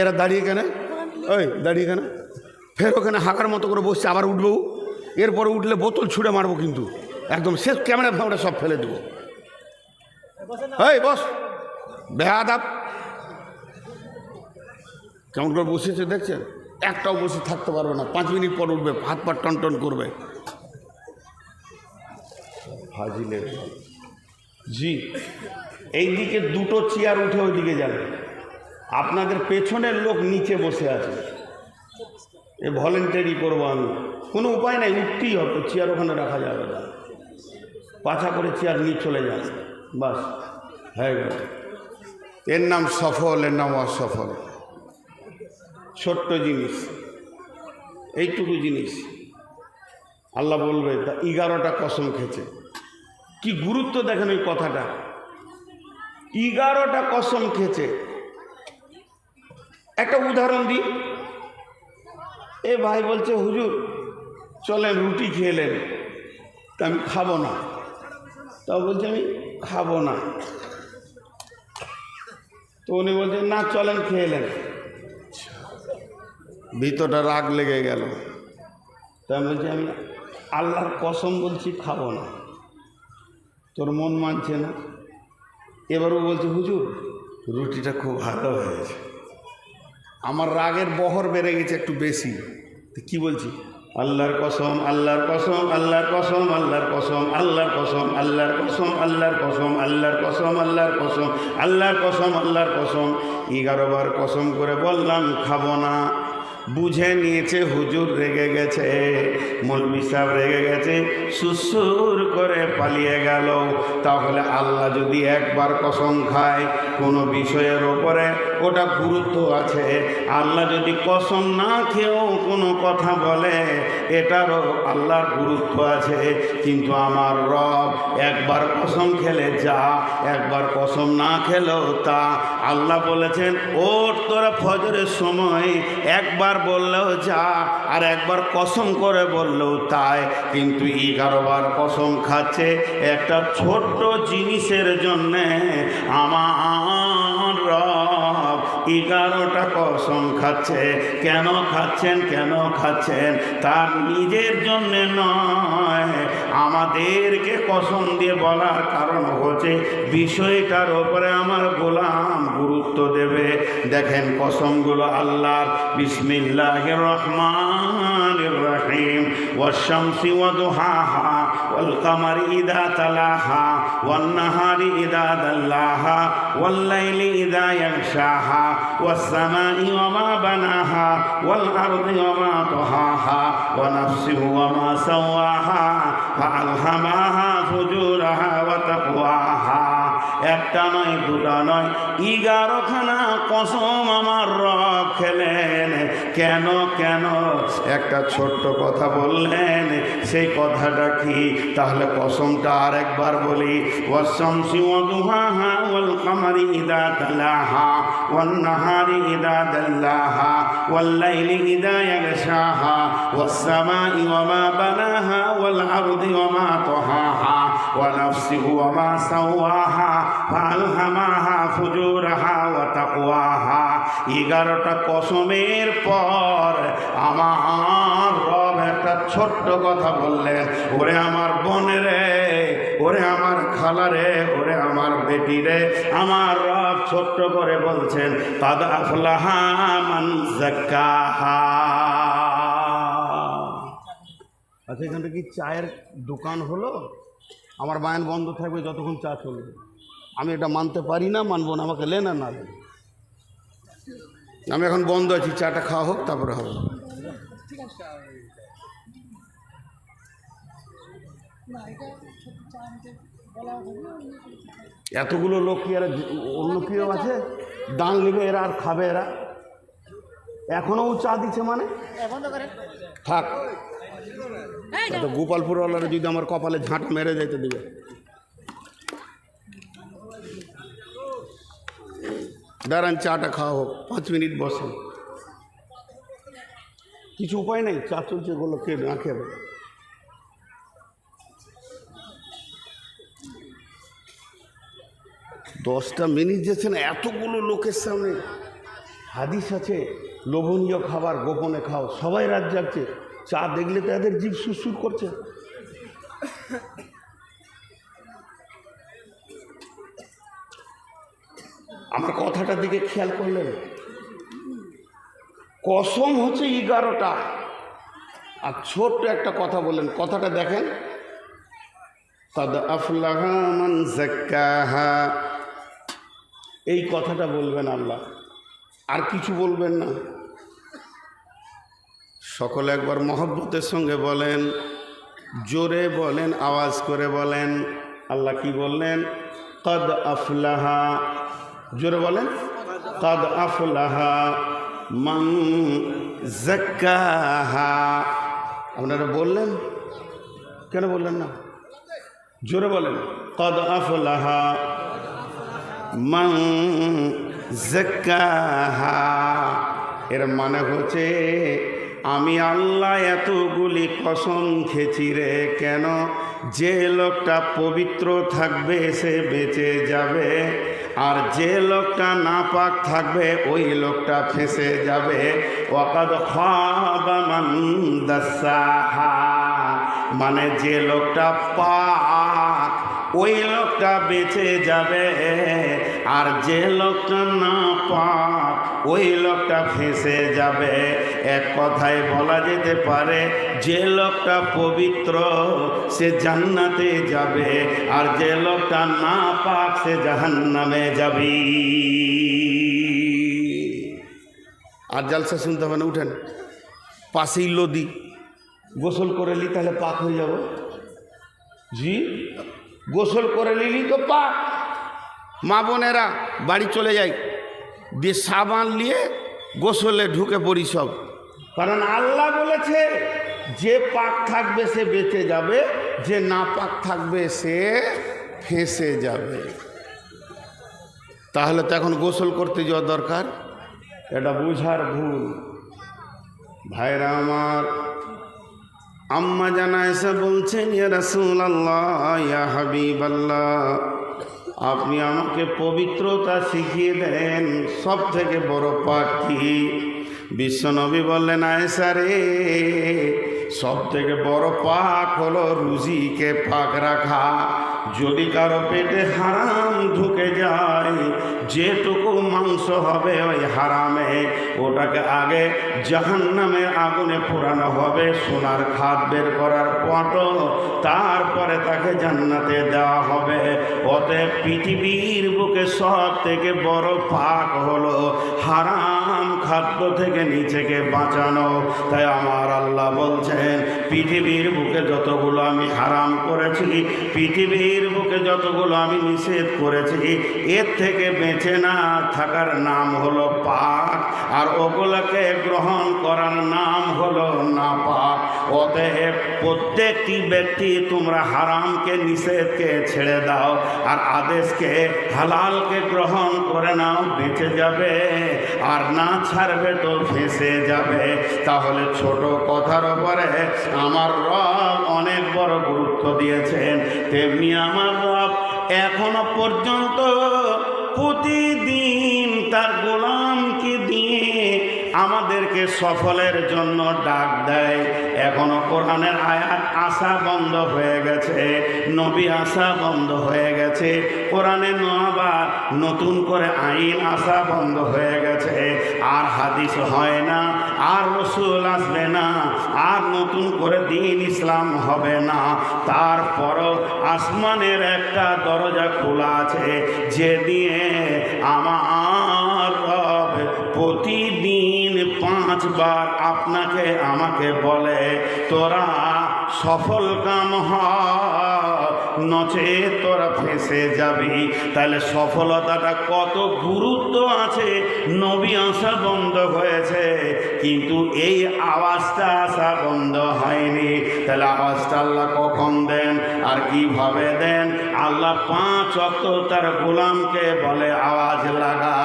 এরা দাঁড়িয়ে কেন ওই, দাঁড়িয়ে কেন ফের ওখানে হাঁকার মতো করে বসছে, আবার উঠবো। এরপরে উঠলে বোতল ছুঁড়ে মারবো কিন্তু। একদম শেষ ক্যামেরা ফ্যামেরা সব ফেলে দেবো। এই, বস। বেহাদাব কেমন করে বসেছে, দেখছেন? একটাও বসে থাকতে পারবে না। পাঁচ মিনিট পর উঠবে, হাত পা টন টন করবে। ফাজিলে জি। এইদিকে দুটো চেয়ার উঠে ওইদিকে যাবে। আপনাদের পেছনের লোক নিচে বসে আছে। এ ভলেন্টারি করব আমি। কোনো উপায় নাই, উঠতেই হবে চেয়ার ওখানে রাখা যাবে না। পাছা করে চেয়ার নিয়ে চলে যান। বাস, হয়ে গেল। এর নাম সফল, এর নাম অসফল। ছোট্ট জিনিস। এইটুকু জিনিস। আল্লাহ বলবে, তা এগারোটা কসম খেছে কি গুরুত্ব দেখেন ওই কথাটা। এগারোটা কসম খেছে একটা উদাহরণ দিই। এ ভাই বলছে, হুজুর চলেন রুটি খেলেন তা আমি খাব না। তা বলছে, আমি খাব না। তো উনি বলছেন না, চলেন খেলেন ভিতরটা রাগ লেগে গেল। তা বলছি, আমি আল্লাহর কসম বলছি, খাব না। তোর মন মানছে না? এবারও বলছে, হুজুর, রুটিটা খুব ভালো হয়েছে। আমার রাগের বহর বেড়ে গেছে একটু বেশি কী বলছি আল্লাহর কসম আল্লাহর কসম আল্লাহর কসম আল্লাহর কসম আল্লাহর কসম আল্লাহর কসম আল্লাহর কসম আল্লাহর কসম আল্লাহর কসম আল্লাহর কসম আল্লাহর কসম এগারো বার কসম করে বললাম খাব না বুঝে নিয়েছে হুজুর রেগে গেছে মৌলবি সাহেব রেগে গেছে সুসুর করে পালিয়ে গেল তাহলে আল্লাহ যদি একবার কসম খায় কোনো বিষয়ের ওপরে ওটা গুরুত্ব আছে। আল্লাহ যদি কসম না খেয়েও কোনো কথা বলে, এটারও আল্লাহর গুরুত্ব আছে। কিন্তু আমার রব একবার কসম খেলে যা, একবার কসম না খেলেও তা। আল্লাহ বলেছেন ওর তোরা ফজরের সময়, একবার বললেও যা, আর একবার কসম করে বললেও তাই। কিন্তু এগারো বার কসম খাচ্ছে একটা ছোট্ট জিনিসের জন্যে আমার রব এগারোটা কসম খাচ্ছে। কেন খাচ্ছেন কেন খাচ্ছেন? তার নিজের জন্য নয়। আমাদেরকে কসম দিয়ে বলার কারণ হচ্ছে, বিষয়টার ওপরে আমার গোলাম গুরুত্ব দেবে। দেখেন কসমগুলো আল্লাহর। বিসমিল্লাহ রহমান রহিম। ওয়াশামসি ওয়াদুহাহা والقمر إذا تلاها والنهار إذا دلاها والليل إذا يغشاها والسماء وما بناها والأرض وما طحاها ونفس وما سواها فألهمها فجورها وتقواها একটা নয় দুটা নয় এগারোখানা কসম আমার রব খেলেন কেন কেন একটা ছোট্ট কথা বললেন সেই কথাটা কি তাহলে কসমটা আর একবার বলি ওয়াশামসি ওয়াদুহাহা ওয়াল কামারি ইদা তালাহা ওয়ান নাহারি ইদা দাল্লাহা ওয়াল লাইলি ইদা ইয়াগশাহা ওয়াস সামাই ওয়ামা বানাহা ওয়াল আরদি ওয়ামা তাহাহা ونفسه وما سواها فألهمها فجورها وتقواها এগারোটা কসমের পর আমার রব একটা ছোট্ট কথা বললেন, ওরে আমার বোনে রে, ওরে আমার খালা রে, ওরে আমার বেটি রে। আমার রব ছোট্ট করে বলছেন আফলাহা মান আচ্ছা এখানটা কি চায়ের দোকান হলো? আমার বায়ান বন্ধ থাকবে যতক্ষণ চা চলবে। আমি এটা মানতে পারি না, মানবো না, আমাকে লেন না লেন আমি এখন বন্ধ আছি চাটা খাওয়া হোক তারপরে হবে। এতগুলো লোক কি আর অন্য কেউ আছে? দান নেবে এরা আর খাবে এরা? এখনও চা দিচ্ছে মানে? থাক। গোপালপুরওয়ালারা যদি আমার কপালে ঝাঁট মেরে যেতে দেবে। দাঁড়ান, চাটা খাওয়া হোক, পাঁচ মিনিট বসে কিছু উপায় নেই, চা চলছে গুলো কে না খেয়ে। দশটা মিনিট যেছেন এতগুলো লোকের সামনে। হাদিস আছে, লোভনীয় খাবার গোপনে খাও, সবাই রাত জাগছে। চা দেখলে তো এদের জীব সুরসুর করছে আমার কথাটার দিকে খেয়াল করলেন? কসম হচ্ছে এগারোটা। আর ছোট্ট একটা কথা বলেন কথাটা দেখেন। কদ আফলাহা মান যাক্কাহা। এই কথাটা বলবেন আল্লাহ। আর কিছু বলবেন না। সকলে একবার মহব্বতের সঙ্গে বলেন, জোরে বলেন, আওয়াজ করে বলেন। আল্লাহ কি বললেন? কদ আফলাহা। জোরে বলেন। কদ আফলাহা মান যাক্কাহা আপনারা বললেন? কেন বললেন না? জোরে বলেন। কদ আফলাহা মান যাক্কাহা এর মানে হচ্ছে, আমি আল্লাহ এতগুলি কসম খেছি রে, কেন? যে লোকটা পবিত্র থাকবে, সে বেঁচে যাবে। আর যে লোকটা না পাক থাকবে, ওই লোকটা ফেঁসে যাবে। ওয়াকাদ খাবা মান মানে যে লোকটা পাক ওই লোকটা বেঁচে যাবে, আর যে লোকটা না পাক, ওই লোকটা ফেঁসে যাবে। এক কথায় বলা যেতে পারে, যে লোকটা পবিত্র, সে জান্নাতে যাবে, আর যে লোকটা না পাক, সে জাহান্নামে যাবে। আর জালসা শুনতে হবে না, উঠেন। পাশেই লদি। গোসল করে নি তাহলে পাক হয়ে যাব। জি? গোসল করে নিলি তো পাক মা বোনেরা, বাড়ি চলে যাই। দিয়ে সাবান নিয়ে গোসলে ঢুকে পড়ি সব। কারণ আল্লাহ বলেছে, যে পাক থাকবে সে বেঁচে যাবে, যে না পাক থাকবে সে ফেঁসে যাবে। তাহলে তো এখন গোসল করতে যাওয়া দরকার। এটা বুঝার ভুল। ভাইরা আমার আম্মা জানায়সা বলছেন, ইয়া রাসূল আল্লাহ ইয়া হাবিব আপনি আমাকে পবিত্রতা শিখিয়ে দেন সব থেকে বড় পাখি বিশ্বনবী বললেন, আয়েশা রে সব থেকে বড় পাক হলো রুজিকে পাক রাখা। যদি কারও পেটে হারাম ঢুকে যায়, যেটুকু মাংস হবে ওই হারামে, ওটাকে আগে জাহান্নামের আগুনে পোড়ানো হবে, সোনার খাদ বের করার পট তারপরে তাকে জান্নাতে দেওয়া হবে। অতএব পৃথিবীর বুকে সব থেকে বড় পাক হলো হারাম খাদ্য থেকে নিচেকে বাঁচানো। তাই আমার আল্লাহ বলছেন, পৃথিবীর বুকে যতগুলো আমি হারাম করেছি, পৃথিবীর বুকে যতগুলো আমি নিষেধ করেছি, এর থেকে বেঁচে না থাকার নাম হলো পাক আর ওগুলোকে গ্রহণ করার নাম হলো না পাক অতএব প্রত্যেকটি ব্যক্তি তোমরা হারামকে, নিষেধকে ছেড়ে দাও, আর আদেশকে হালালকে গ্রহণ করে নাও, বেঁচে যাবে। আর না ছাড়বে তো ফেঁসে যাবে। তাহলে ছোট কথার উপরে আমার রব অনেক বড় গুরুত্ব দিয়েছেন। তেমনি আমার রব এখনও পর্যন্ত প্রতিদিন তার গোলামকে দিয়ে আমাদেরকে সফলের জন্য ডাক দেয়। এখনও কোরআনের আয়াত আশা বন্ধ হয়ে গেছে, নবী আশা বন্ধ হয়ে গেছে, কোরআনে আবার নতুন করে আইন আশা বন্ধ হয়ে গেছে। আর হাদিস হয় না, আর রসুল আসবে না, আর নতুন করে দিন ইসলাম হবে না। তারপরও আসমানের একটা দরজা খোলা আছে, যে দিয়ে আমার প্রতিদিন পাঁচবার আপনাকে, আমাকে বলে, তোরা সফল কাম হ নচে তোরা ফেসে যাবি। তাহলে সফলতাটা কত গুরুত্ব আছে? নবী আসা বন্ধ হয়েছে, কিন্তু এই আওয়াজটা আসা বন্ধ হয়নি। তাহলে আওয়াজটা আল্লাহ কখন দেন আর কীভাবে দেন? আল্লাহ পাঁচ অক্ত তার গোলামকে বলে, আওয়াজ লাগা।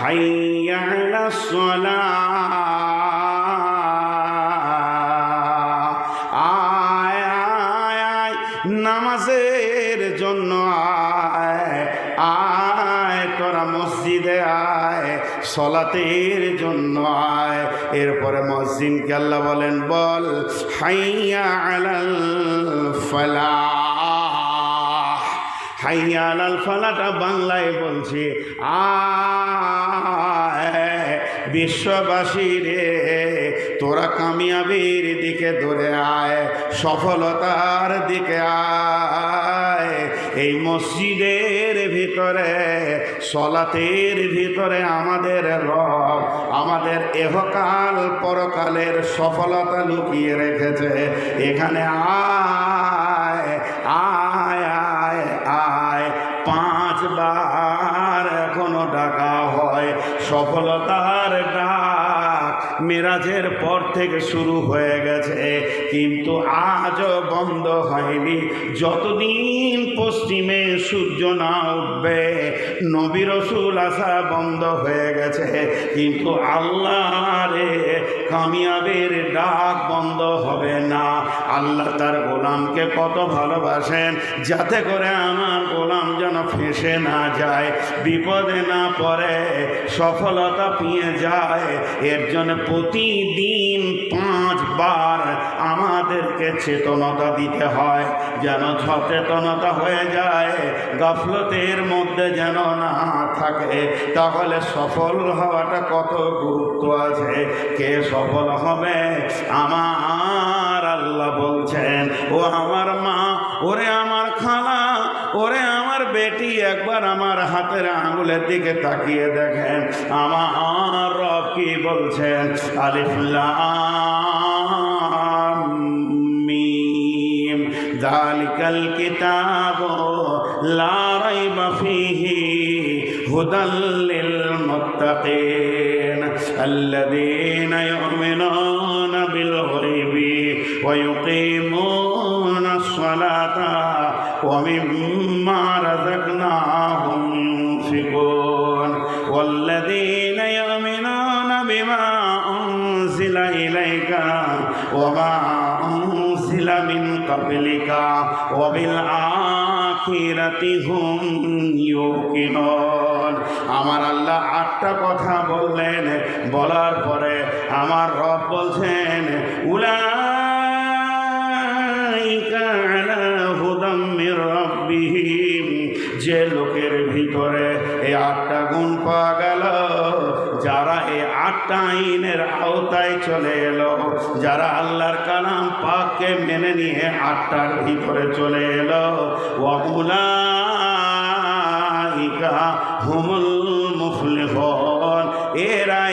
হাইয়া আয় হাইয়া আলাল ফালাটা বাংলায় বলছি আয় বিশ্ববাসী রে, তোরা কামিয়াবির দিকে দৌড়ে আয়, সফলতার দিকে আয়। এই মসজিদের ভিতরে, সলাতের ভিতরে আমাদের রব, আমাদের এহকাল পরকালের সফলতা লুকিয়ে রেখেছে। এখানে আয় সফলতার ডাক মেরাজের পর থেকে শুরু হয়ে গেছে। কিন্তু আজও বন্ধ হয়নি। যতদিন পশ্চিমে সূর্য না উঠবে, নবী রসুল আসা বন্ধ হয়ে গেছে। কিন্তু আল্লাহ রে, কামিয়াবের ডাক বন্ধ হবে না। আল্লাহ তার গোলামকে কত ভালোবাসেন, যাতে করে আমার গোলাম যেন ফেঁসে না যায়, বিপদে না পড়ে, সফলতা পেয়ে যায়। এর জন্য প্রতিদিন পাঁচবার আমাদেরকে চেতনতা দিতে হয়, যেন সচেতনতা হয়ে যায়, গাফলতের মধ্যে যেন না থাকে। তাহলে সফল হওয়াটা কত গুরুত্ব আছে? কে সফল হবে? আমার আল্লাহ বলছেন, ও আমার মা, ওরে আমার খালা, ওরে আমার বেটি, একবার আমার হাতের আঙুলের দিকে তাকিয়ে দেখেন, আমার রব কি বলছেন? আলিফুল্লাহ মিম জালিকাল কিতাব, লা রাইবা ফিহি, হুদাল লিল মুত্তাকিন আমার আল্লাহ আটটা কথা বললেন, বলার পরে আমার রব বলছেন মির যে লোকের ভিতরে এই আটটা গুণ পাওয়া গেল, যারা এই আটটা আইনের আওতায় চলে এলো, যারা আল্লাহর কালাম পাককে মেনে নিয়ে আটটার ভিতরে চলে এলো। ওয়াবুলাইকা হুমুল মুফলিহন আল্লাহর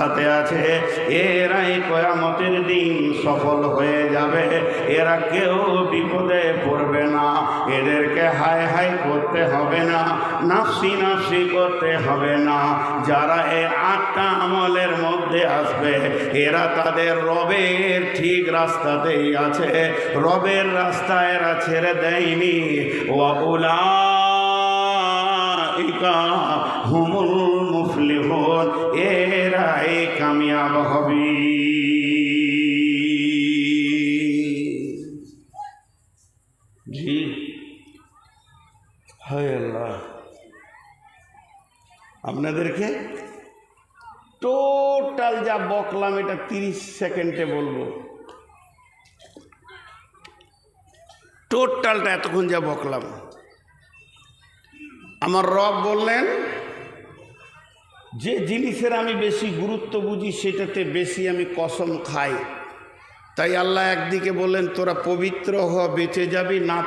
রাস্তাতে আছে। এরাই কয়ামতের দিন সফল হয়ে যাবে। এরা কেউ বিপদে পড়বে না। এদেরকে হাই হাই করতে হবে না। নাফসি নাফসি করতে হবে না। যারা এই আটটা আমলের মধ্যে আসবে, এরা তাদের রবের ঠিক রাস্তাতেই আছে। রবের রাস্তা এরা ছেড়ে দেয়নি। ওয়াবুলা উলাইকা হুমুল মুফলিহুন, এরাই কামিয়াব হবে। জি। আপনাদেরকে টোটাল যা বকলাম, এটা তিরিশ সেকেন্ডে বলব। টোটালটা এতক্ষণ যা বকলাম। আমার রব বললেন যে জিনিসের আমি বেশি গুরুত্ব বুঝি, সেটাতে বেশি আমি কসম খাই। তাই আল্লাহ একদিকে বললেন তোরা পবিত্র হ, বেঁচে যাবি, না